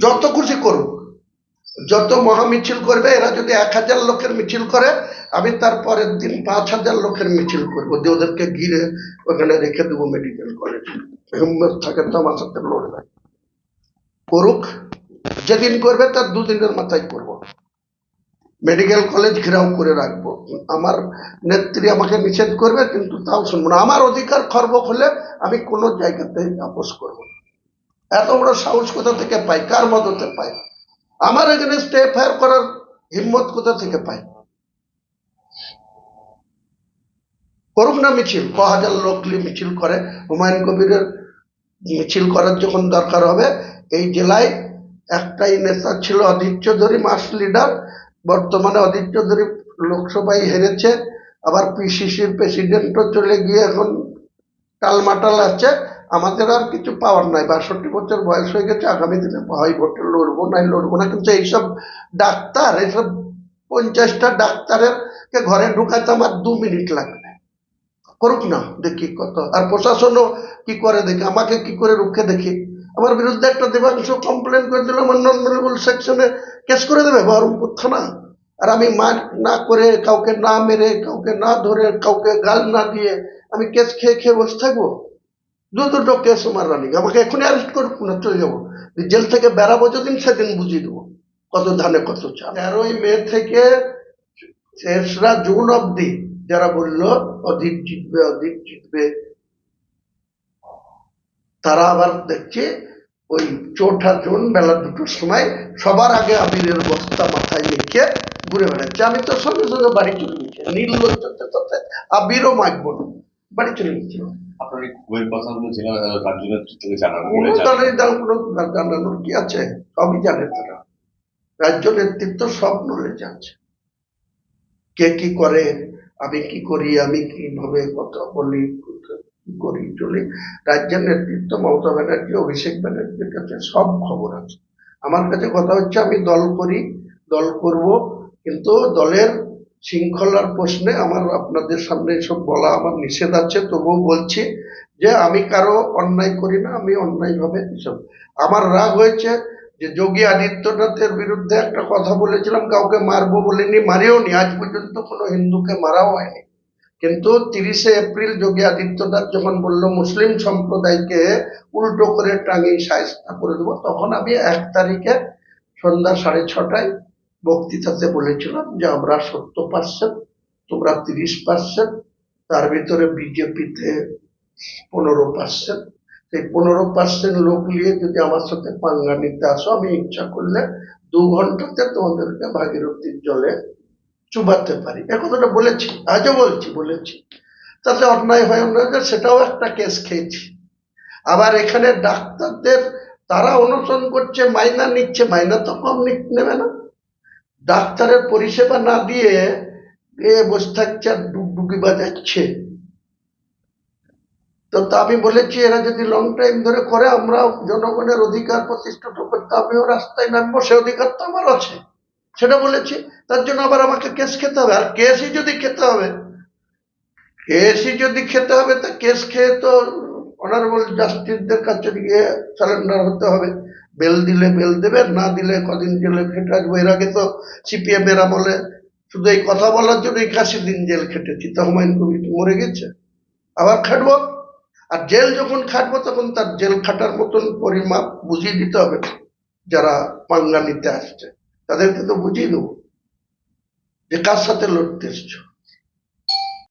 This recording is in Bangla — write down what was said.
যত খুশি করুক। যত মহা মিছিল করবে, এরা যদি এক হাজার লোকের মিছিল করে, আমি তার পরের দিন পাঁচ হাজার লোকের মিছিল করব। দিয়ে ওদেরকে ঘিরে ওখানে রেখে দেবো মেডিকেল কলেজ হিম্মত থাকে তো আমার সাথে লড়বে করুক। যেদিন করবে, তার দুদিনের মাথায় করব। মেডিকেল কলেজ ঘেরাও করে রাখব। আমার নেত্রী আমাকে নিষেধ করবে, কিন্তু তাও শুনব না। আমার অধিকার খর্ব হলে আমি কোনো জায়গাতে আপোষ করব না। এত বড় সাহস কোথা থেকে পাই? কার মদতে পাই? আমার এগেনস্টে এফআইআর করার হিম্মত কোথা থেকে পাই? করুক না মিছিল, ক হাজার লোক মিছিল করে। হুমায়ুন কবিরের মিছিল করার যখন দরকার হবে, এই জেলায় একটাই নেতা ছিল অধীর চৌধুরী, মাস লিডার বর্তমানে অধীর চৌধুরী লোকসভায় হেরেছে। আবার পিসিসির প্রেসিডেন্টও চলে গিয়ে এখন টালমাটাল আছে। আমাদের আর কিছু পাওয়ার নাই। বাষট্টি বছর বয়স হয়ে গেছে, আগামী দিনে হয় ভোটে লড়বো নাই, লড়বো না। কিন্তু এইসব ডাক্তার, এইসব পঞ্চাশটা ডাক্তারের কে ঘরে ঢুকাতে আমার দু মিনিট লাগবে। করুক না, দেখি কত। আর প্রশাসনও কি করে দেখি, আমাকে কি করে রুখে দেখি। আমার বিরুদ্ধে একটা দেবাংশ কমপ্লেন করে দিল, আমার নন মেলেবল সেকশনে কেস করে দেবে, বহরমপুর থানা। আর আমি মার না করে, কাউকে না মেরে, কাউকে না ধরে, কাউকে গাল না দিয়ে আমি কেস খেয়ে খেয়ে বসে থাকব। দুটো কেস আমার রানিং আমাকে এখনই অ্যারেস্ট করুক, না চলে যাব। জেল থেকে বেড়াবো যেদিন, সেদিন বুঝিয়ে দেবো কত ধানে, কত চাল। তেরোই মে থেকে শেষরা জুন অবধি যারা বলল অধীর জিতবে অধীর জিতবে। তারা আবার দেখছি, ওই চৌঠা জুন বেলা দুটোর সময় সবার আগে আবিরের বস্তা মাথায় লিখে ঘুরে বেড়াচ্ছে। আমি তো সঙ্গে সঙ্গে বাড়ি চলে গেছি। নির্লজ্জতে তাতে আবিরও মাখবো না বাড়ি চলে গেছি। আপনার এই বইয়ের কথাগুলো জেলা রাজ্য নেতৃত্বকে জানানো কোনো হয়েছে। কোনো জানানোর কি আছে? সবই জানে তারা। রাজ্য নেতৃত্ব সব নলেজ আছে। কে কি করে আমি কি করি আমি কীভাবে কথা বলি কি করি চলি। রাজ্যের নেতৃত্ব মমতা ব্যানার্জি অভিষেক ব্যানার্জির কাছে সব খবর আছে। আমার কাছে কথা হচ্ছে আমি দল করি দল করব কিন্তু দলের শৃঙ্খলার প্রশ্নে আমার আপনাদের সামনে এসব বলা আমার নিষেধ আছে, তবুও বলছি যে আমি কারও অন্যায় করি না, আমি অন্যায়ভাবে এসব। আমার রাগ হয়েছে যে যোগী আদিত্যনাথের বিরুদ্ধে একটা কথা বলেছিলাম, কাউকে মারবো বলিনি, মারিও নি, আজ পর্যন্ত কোনো হিন্দুকে মারাও হয়নি। কিন্তু তিরিশে এপ্রিল যোগী আদিত্যনাথ যখন বলল, মুসলিম সম্প্রদায়কে উল্টো করে টাঙিয়ে সায়স্তা করে দেবো, তখন আমি এক তারিখে সন্ধ্যা সাড়ে ছটায় বক্তৃতাতে বলেছিলাম যে আমরা সত্তর পার্সেন্ট তোমরা তিরিশ পার্সেন্ট তার ভিতরে বিজেপিতে পনেরো পার্সেন্ট। সেই পনেরো পার্সেন্ট লোক নিয়ে যদি আমার সাথে পাঙ্গা নিতে আসো আমি ইচ্ছা করলে দু ঘন্টাতে তোমাদেরকে ভাগীরথীর জলে চুবাতে পারি। এ কথাটা বলেছি আজও বলছি বলেছি। তাতে অন্যায় হয় অন্যায় হয়, সেটাও একটা কেস খেয়েছি। আবার এখানে ডাক্তারদের তারা অনুসরণ করছে মাইনা নিচ্ছে মাইনা তো কম নেবে না। ডাক্তারের পরিষেবা না দিয়ে এ বসে থাকছে আর ডুগডুগি বাজাচ্ছে। তো তা আমি বলেছি, এরা যদি লং টাইম ধরে করে, আমরা জনগণের অধিকার প্রতিষ্ঠিত করতে আমিও রাস্তায় নামবো, সে অধিকার তো আমার আছে। সেটা বলেছি, তার জন্য আবার আমাকে কেস খেতে হবে। আর কেসই যদি খেতে হবে কেসই যদি খেতে হবে, তা কেস খেয়ে তো অনারেবল জাস্টিসদের কাছে গিয়ে সারেন্ডার হতে হবে। বেল দিলে বেল দেবে, না দিলে কদিন জেলে খেটে আসব। এর আগে তো সিপিএম এর আমলে শুধু এই কথা বলার জন্য একাশি দিন জেল খেটেছি তা হুমায়ুন কবির মরে গেছে। আবার খাটবো। আর জেল যখন খাটবো, তখন তার জেল খাটার মতন পরিমাপ বুঝিয়ে দিতে হবে, যারা পাঙ্গা নিতে আসছে। তাদেরকে তো বুঝিয়ে দেবো যে কার সাথে লড়তে এসছো।